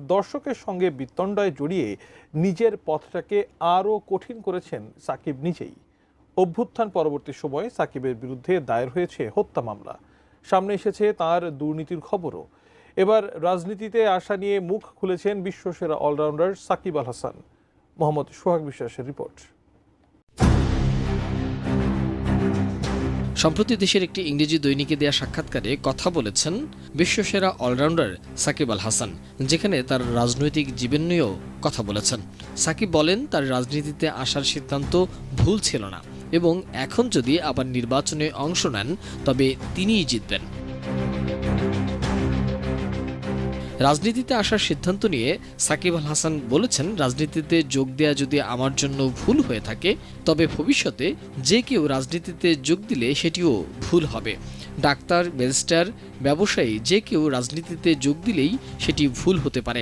দর্শকের সঙ্গে বিতণ্ডায় জড়িয়ে নিজের পথটাকে আরও কঠিন করেছেন সাকিব নিজেই। অভ্যুত্থান পরবর্তী সময়ে সাকিবের বিরুদ্ধে দায়ের হয়েছে হত্যা মামলা। সামনে এসেছে তার দুর্নীতির খবরও। এবার রাজনীতিতে আসা নিয়ে মুখ খুলেছেন বিশ্বসেরা অলরাউন্ডার সাকিব আল হাসান। মোহাম্মদ সোহাগ বিশ্বাসের রিপোর্ট। সম্প্রতি দেশের একটি ইংরেজি দৈনিকে দেয়া সাক্ষাৎকারে কথা বলেছেন বিশ্বসেরা অলরাউন্ডার সাকিব আল হাসান, যেখানে তার রাজনৈতিক জীবন নিয়েও কথা বলেছেন। সাকিব বলেন, তার রাজনীতিতে আসার সিদ্ধান্ত ভুল ছিল না এবং এখন যদি আবার নির্বাচনে অংশ নেন, তবে তিনিই জিতবেন। রাজনীতিতে আসার সিদ্ধান্ত নিয়ে সাকিব আল হাসান বলেছেন, রাজনীতিতে যোগ দেয়া যদি আমার জন্য ভুল হয়ে থাকে, তবে ভবিষ্যতে যে কেউ রাজনীতিতে যোগ দিলে সেটিও ভুল হবে। ডাক্তার, ব্যারিস্টার, ব্যবসায়ী যে কেউ রাজনীতিতে যোগ দিলেই সেটি ভুল হতে পারে।